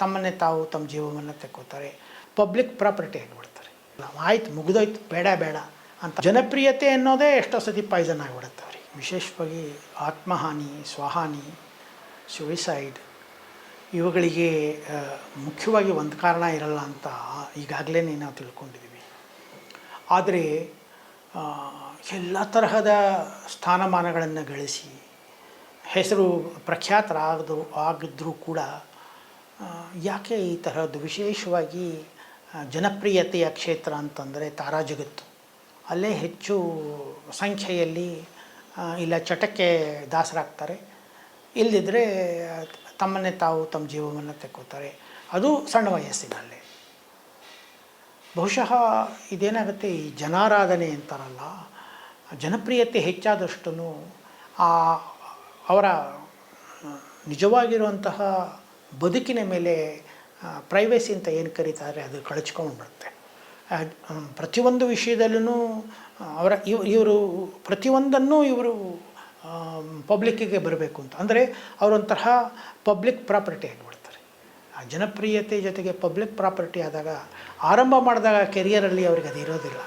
ತಮ್ಮನ್ನೇ ತಾವು ತಮ್ಮ ಜೀವವನ್ನು ತೆಕ್ಕೋತಾರೆ. ಪಬ್ಲಿಕ್ ಪ್ರಾಪರ್ಟಿ ಆಗಿಬಿಡ್ತಾರೆ ಆಯ್ತು, ಮುಗಿದೋಯ್ತು, ಬೇಡ ಬೇಡ ಅಂತ. ಜನಪ್ರಿಯತೆ ಅನ್ನೋದೇ ಎಷ್ಟೋ ಸತಿ ಪಾಯ್ಸನ್ ಆಗಿಬಿಡುತ್ತೆ ಅವ್ರಿಗೆ. ವಿಶೇಷವಾಗಿ ಆತ್ಮಹಾನಿ, ಸ್ವಹಾನಿ ಸುಯಿಸೈಡ್ ಇವುಗಳಿಗೆ ಮುಖ್ಯವಾಗಿ ಒಂದು ಕಾರಣ ಇರಲ್ಲ ಅಂತ ಈಗಾಗಲೇ ನಾವು ತಿಳ್ಕೊಂಡಿದ್ದೀವಿ. ಆದರೆ ಎಲ್ಲ ತರಹದ ಸ್ಥಾನಮಾನಗಳನ್ನು ಗಳಿಸಿ, ಹೆಸರು ಪ್ರಖ್ಯಾತರಾಗದು, ಆಗಿದ್ರೂ ಕೂಡ ಯಾಕೆ ಈ ತರಹದ್ದು ವಿಶೇಷವಾಗಿ ಜನಪ್ರಿಯತೆಯ ಕ್ಷೇತ್ರ ಅಂತಂದರೆ ತಾರಾ ಜಗತ್ತು ಅಲ್ಲೇ ಹೆಚ್ಚು ಸಂಖ್ಯೆಯಲ್ಲಿ ಇಲ್ಲ ಚಟಕ್ಕೆ ದಾಸರಾಗ್ತಾರೆ. ಇಲ್ಲದಿದ್ದರೆ ತಮ್ಮನ್ನೇ ತಾವು ತಮ್ಮ ಜೀವವನ್ನು ತೆಕ್ಕೋತಾರೆ. ಅದು ಸಣ್ಣ ವಯಸ್ಸಿನಲ್ಲೇ. ಬಹುಶಃ ಇದೇನಾಗುತ್ತೆ, ಈ ಜನಾರಾಧನೆ ಅಂತಾರಲ್ಲ, ಜನಪ್ರಿಯತೆ ಹೆಚ್ಚಾದಷ್ಟು ಆ ಅವರ ನಿಜವಾಗಿರುವಂತಹ ಬದುಕಿನ ಮೇಲೆ ಪ್ರೈವೇಸಿ ಅಂತ ಏನು ಕರೀತಾರೆ ಅದು ಕಳಚ್ಕೊಂಡ್ಬಿಡುತ್ತೆ ಪ್ರತಿಯೊಂದು ವಿಷಯದಲ್ಲೂ ಅವರ, ಇವ್, ಇವರು ಪ್ರತಿಯೊಂದನ್ನು ಇವರು ಪಬ್ಲಿಕ್ಕಿಗೆ ಬರಬೇಕು ಅಂತ. ಅಂದರೆ ಅವರೊಂಥರ ಪಬ್ಲಿಕ್ ಪ್ರಾಪರ್ಟಿ ಆಗಿಬಿಡ್ತಾರೆ. ಆ, ಜನಪ್ರಿಯತೆ ಜೊತೆಗೆ ಪಬ್ಲಿಕ್ ಪ್ರಾಪರ್ಟಿ ಆದಾಗ, ಆರಂಭ ಮಾಡಿದಾಗ ಕೆರಿಯರಲ್ಲಿ ಅವ್ರಿಗೆ ಅದು ಇರೋದಿಲ್ಲ.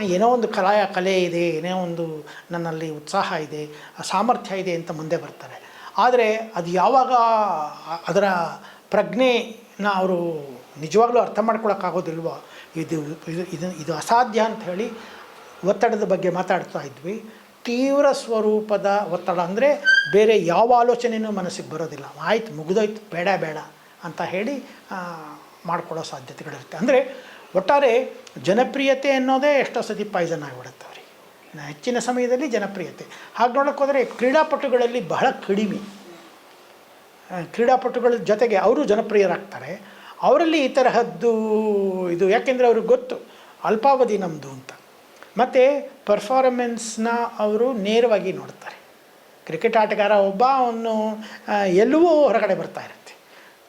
ಏನೋ ಒಂದು ಕಲಾ ಕಲೆ ಇದೆ, ಏನೋ ಒಂದು ನನ್ನಲ್ಲಿ ಉತ್ಸಾಹ ಇದೆ ಸಾಮರ್ಥ್ಯ ಇದೆ ಅಂತ ಮುಂದೆ ಬರ್ತಾರೆ. ಆದರೆ ಅದು ಯಾವಾಗ ಅದರ ಪ್ರಜ್ಞೆನ ಅವರು ನಿಜವಾಗ್ಲೂ ಅರ್ಥ ಮಾಡ್ಕೊಳಕ್ಕಾಗೋದಿಲ್ವೋ? ಇದು ಇದು ಇದು ಇದು ಅಸಾಧ್ಯ ಅಂತ ಹೇಳಿ ಒತ್ತಡದ ಬಗ್ಗೆ ಮಾತಾಡ್ತಾ ಇದ್ವಿ. ತೀವ್ರ ಸ್ವರೂಪದ ಒತ್ತಡ ಅಂದರೆ ಬೇರೆ ಯಾವ ಆಲೋಚನೆಯೂ ಮನಸ್ಸಿಗೆ ಬರೋದಿಲ್ಲ. ಆಯ್ತು, ಮುಗಿದೋಯ್ತು, ಬೇಡ ಬೇಡ ಅಂತ ಹೇಳಿ ಮಾಡ್ಕೊಳ್ಳೋ ಸಾಧ್ಯತೆಗಳಿರುತ್ತೆ. ಅಂದರೆ ಒಟ್ಟಾರೆ ಜನಪ್ರಿಯತೆ ಅನ್ನೋದೇ ಎಷ್ಟೋ ಸತಿ ಪಾಯ್ಸನ್ ಆಗಿಬಿಡುತ್ತೆ. ಹೆಚ್ಚಿನ ಸಮಯದಲ್ಲಿ ಜನಪ್ರಿಯತೆ. ಹಾಗೆ ನೋಡೋಕೆ ಹೋದರೆ ಕ್ರೀಡಾಪಟುಗಳಲ್ಲಿ ಬಹಳ ಕಡಿಮೆ. ಕ್ರೀಡಾಪಟುಗಳ ಜೊತೆಗೆ ಅವರು ಜನಪ್ರಿಯರಾಗ್ತಾರೆ. ಅವರಲ್ಲಿ ಈ ತರಹದ್ದು ಇದು ಯಾಕೆಂದರೆ ಅವ್ರಿಗೆ ಗೊತ್ತು. ಅಲ್ಪಾವಧಿ ನಮ್ಮದು ಅಂತ. ಮತ್ತು ಪರ್ಫಾರ್ಮೆನ್ಸ್ನ ಅವರು ನೇರವಾಗಿ ನೋಡ್ತಾರೆ. ಕ್ರಿಕೆಟ್ ಆಟಗಾರ ಒಬ್ಬ, ಅವನು ಎಲ್ಲವೂ ಹೊರಗಡೆ ಬರ್ತಾ ಇರುತ್ತೆ.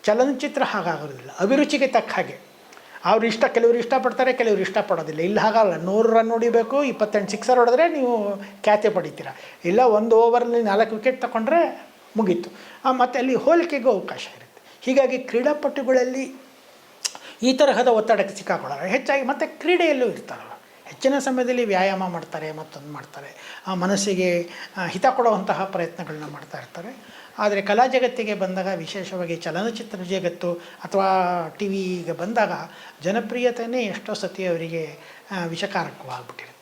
ಚಲನಚಿತ್ರ ಹಾಗಾಗೋದಿಲ್ಲ ಅಭಿರುಚಿಗೆ ತಕ್ಕ ಹಾಗೆ. ಅವ್ರು ಇಷ್ಟ, ಕೆಲವರು ಇಷ್ಟಪಡ್ತಾರೆ, ಕೆಲವರು ಇಷ್ಟಪಡೋದಿಲ್ಲ. ಇಲ್ಲಿ ಹಾಗಲ್ಲ, ನೂರು ರನ್ ಹೊಡಿಬೇಕು, ಇಪ್ಪತ್ತೆಂಟು ಸಿಕ್ಸರ್ ಹೊಡೆದ್ರೆ ನೀವು ಖ್ಯಾತಿ ಪಡಿತೀರ. ಇಲ್ಲ ಒಂದು ಓವರಲ್ಲಿ ನಾಲ್ಕು ವಿಕೆಟ್ ತಗೊಂಡ್ರೆ ಮುಗೀತು. ಮತ್ತು ಮತ್ತೆ ಅಲ್ಲಿ ಹೋಲಿಕೆಗೂ ಅವಕಾಶ ಇರುತ್ತೆ. ಹೀಗಾಗಿ ಕ್ರೀಡಾಪಟುಗಳಲ್ಲಿ ಈ ತರಹದ ಒತ್ತಡಕ್ಕೆ ಸಿಕ್ಕಾಕೊಳ್ಳೋಲ್ಲ ಹೆಚ್ಚಾಗಿ ಮತ್ತು ಕ್ರೀಡೆಯಲ್ಲೂ ಇರ್ತಾರಲ್ಲ. ಹೆಚ್ಚಿನ ಸಮಯದಲ್ಲಿ ವ್ಯಾಯಾಮ ಮಾಡ್ತಾರೆ, ಮತ್ತೊಂದು ಮಾಡ್ತಾರೆ. ಆ ಮನಸ್ಸಿಗೆ ಹಿತ ಕೊಡುವಂತಹ ಪ್ರಯತ್ನಗಳನ್ನ ಮಾಡ್ತಾ ಇರ್ತಾರೆ. ಆದರೆ ಕಲಾ ಜಗತ್ತಿಗೆ ಬಂದಾಗ, ವಿಶೇಷವಾಗಿ ಚಲನಚಿತ್ರ ಜಗತ್ತು ಅಥವಾ ಟಿ ವಿಗೆ ಬಂದಾಗ ಜನಪ್ರಿಯತೆಯೇ ಎಷ್ಟೋ ಸತಿ ಅವರಿಗೆ ವಿಷಕಾರಕವಾಗ್ಬಿಟ್ಟಿರುತ್ತೆ.